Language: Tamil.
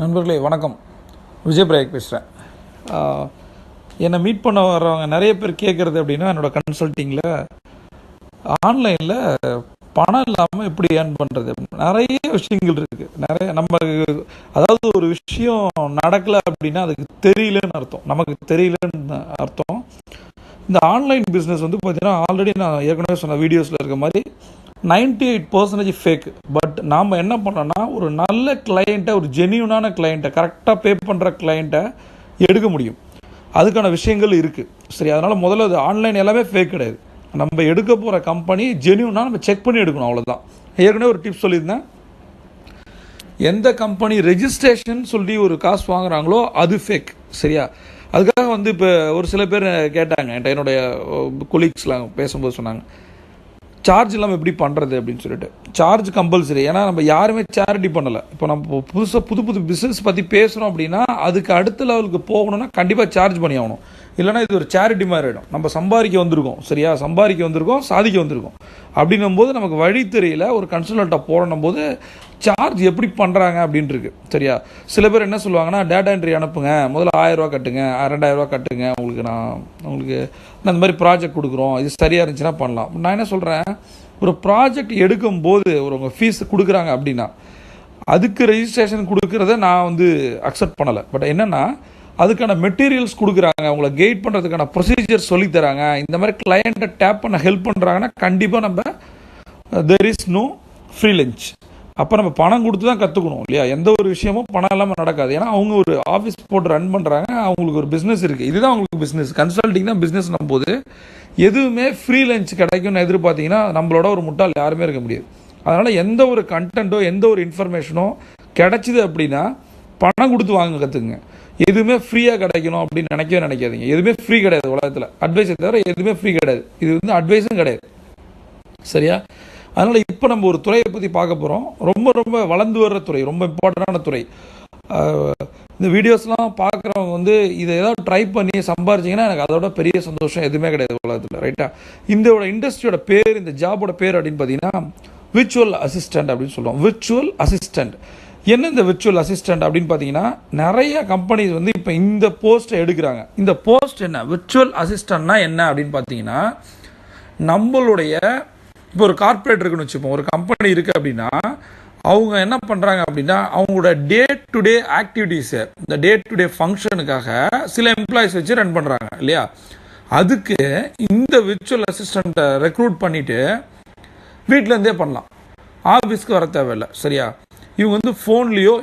நண்பர்களே வணக்கம். விஜய் பிரயாக் பேசுகிறேன் என்னை மீட் பண்ண வர்றவங்க நிறைய பேர் கேட்குறது அப்படின்னா என்னோடய கன்சல்ட்டிங்கில் ஆன்லைனில் பணம் இல்லாமல் எப்படி ஏர்ன் பண்ணுறது நிறைய விஷயங்கள் இருக்குது நிறைய நம்ம அதாவது ஒரு விஷயம் நடக்கலை அப்படின்னா அதுக்கு தெரியலன்னு அர்த்தம். நமக்கு தெரியலன்னு அர்த்தம். இந்த ஆன்லைன் பிஸ்னஸ் வந்து பார்த்திங்கன்னா ஆல்ரெடி நான் ஏற்கனவே சொன்ன வீடியோஸில் இருக்க மாதிரி 98% எயிட் பர்சன்டேஜ் ஃபேக் பட் நாம் என்ன பண்ணோம்னா ஒரு நல்ல கிளையண்ட்டை ஒரு ஜென்யூனான கிளையண்ட்டை கரெக்டாக பே பண்ணுற கிளையண்ட்டை எடுக்க முடியும். அதுக்கான விஷயங்கள் இருக்குது சரி அதனால் முதல்ல அது ஆன்லைன் எல்லாமே ஃபேக் கிடையாது. நம்ம எடுக்க போகிற கம்பெனி ஜென்யூனாக நம்ம செக் பண்ணி எடுக்கணும் அவ்வளோதான் ஏற்கனவே ஒரு டிப்ஸ் சொல்லியிருந்தேன். எந்த கம்பெனி ரெஜிஸ்ட்ரேஷன் சொல்லி ஒரு காசு வாங்குறாங்களோ அது ஃபேக் சரியா? அதுக்காக வந்து இப்போ ஒரு சில பேர் கேட்டாங்க என்கிட்ட என்னுடைய கொலீக்ஸ்லாம் பேசும்போது சொன்னாங்க. சார்ஜ் இல்லாமல் எப்படி பண்ணுறது அப்படின்னு சொல்லிட்டு. சார்ஜ் கம்பல்சரி ஏன்னா நம்ம யாருமே சேரிட்டி பண்ணலை. இப்போ நம்ம புதுசாக புது புது பிஸ்னஸ் பற்றி பேசுகிறோம் அப்படின்னா அதுக்கு அடுத்த லெவலுக்கு போகணும்னா கண்டிப்பாக சார்ஜ் பண்ணி ஆகணும். இல்லைனா இது ஒரு சேரிட்டி மாதிரி ஆகிடும் நம்ம சம்பாதிக்க வந்திருக்கோம். சரியா? சம்பாதிக்க வந்திருக்கோம் சாதிக்க வந்திருக்கோம். அப்படின்னும் போது நமக்கு வழி தெரியல ஒரு கன்சல்டண்ட்டை போடணும் போது சார்ஜ் எப்படி பண்ணுறாங்க அப்படின்ட்டு இருக்கு. சரியா? சில பேர் என்ன சொல்லுவாங்கன்னா டேட்டா என்ட்ரி அனுப்புங்க. முதல்ல ஆயிரரூவா கட்டுங்க. ரெண்டாயிரரூவா கட்டுங்க. உங்களுக்கு நான் உங்களுக்கு நான் இந்த மாதிரி ப்ராஜெக்ட் கொடுக்குறோம். இது சரியாக இருந்துச்சுன்னா பண்ணலாம். நான் என்ன சொல்கிறேன் ஒரு ப்ராஜெக்ட் எடுக்கும்போது ஒரு உங்கள் ஃபீஸ் கொடுக்குறாங்க அப்படின்னா அதுக்கு ரெஜிஸ்ட்ரேஷன் கொடுக்குறத நான் வந்து அக்செப்ட் பண்ணலை. பட் என்னென்னா அதுக்கான மெட்டீரியல்ஸ் கொடுக்குறாங்க. அவங்கள கைட் பண்ணுறதுக்கான ப்ரொசீஜர் சொல்லித் தராங்க. இந்த மாதிரி கிளையண்ட்டை டேப் பண்ண ஹெல்ப் பண்ணுறாங்கன்னா கண்டிப்பாக நம்ம there is no free lunch அப்போ நம்ம பணம் கொடுத்து தான் கற்றுக்கணும் இல்லையா? எந்த ஒரு விஷயமும் பணம் இல்லாமல் நடக்காது. ஏன்னா அவங்க ஒரு ஆஃபீஸ் போட்டு ரன் பண்ணுறாங்க அவங்களுக்கு ஒரு பிஸ்னஸ் இருக்குது இதுதான் அவங்களுக்கு பிஸ்னஸ் கன்சல்டிங் தான் பிஸ்னஸ்னும் போது எதுவுமே ஃப்ரீ லஞ்ச் கிடைக்கும்னு எதிர்பார்த்தீங்கன்னா நம்மளோட ஒரு முட்டாள் யாருமே இருக்க முடியாது. அதனால் எந்த ஒரு கண்டென்ட்டோ எந்த ஒரு இன்ஃபர்மேஷனோ கிடைச்சிது அப்படின்னா பணம் கொடுத்து வாங்க கற்றுக்குங்க எதுவுமே ஃப்ரீயாக கிடைக்கணும் அப்படின்னு நினைக்கவே நினைக்காதீங்க. எதுவுமே ஃப்ரீ கிடையாது உலகத்தில். அட்வைஸை தவிர எதுவுமே ஃப்ரீ கிடையாது. இது வந்து அட்வைஸும் கிடையாது. சரியா? அதனால் இப்போ நம்ம ஒரு துறையை பற்றி பார்க்க போகிறோம் ரொம்ப ரொம்ப வளர்ந்து வர்ற துறை ரொம்ப இம்பார்ட்டண்டான துறை. இந்த வீடியோஸ்லாம் பார்க்குறவங்க வந்து இதை ஏதாவது ட்ரை பண்ணி சம்பாரிச்சிங்கன்னா எனக்கு அதோட பெரிய சந்தோஷம் எதுவுமே கிடையாது உலகத்தில். ரைட்டா இந்த இண்டஸ்ட்ரியோட பேர் இந்த ஜாபோட பேர் அப்படின்னு பார்த்தீங்கன்னா விர்ச்சுவல் அசிஸ்டன்ட் அப்படின்னு சொல்லுவோம். விர்ச்சுவல் அசிஸ்டன்ட் என்ன இந்த விர்ச்சுவல் அசிஸ்டன்ட் அப்படின்னு பார்த்தீங்கன்னா நிறைய கம்பெனிஸ் வந்து இப்போ இந்த போஸ்ட்டை எடுக்கிறாங்க. இந்த போஸ்ட் என்ன? விர்ச்சுவல் அசிஸ்டன்ட்னா என்ன அப்படின்னு பார்த்தீங்கன்னா நம்மளுடைய இப்போ ஒரு கார்ப்பரேட் இருக்குன்னு வச்சுப்போம். ஒரு கம்பெனி இருக்குது அப்படின்னா அவங்க என்ன பண்ணுறாங்க அப்படின்னா அவங்களோட டே டு டே ஆக்டிவிட்டீஸு இந்த டே டு டே ஃபங்க்ஷனுக்காக சில எம்ப்ளாயிஸ் வச்சு ரன் பண்ணுறாங்க இல்லையா? அதுக்கு இந்த விர்ச்சுவல் அசிஸ்டண்ட்டை ரெக்ரூட் பண்ணிவிட்டு வீட்டிலேருந்தே பண்ணலாம். ஆஃபீஸ்க்கு வர தேவையில்லை சரியா? இவங்க வந்து ஃபோன்லேயோ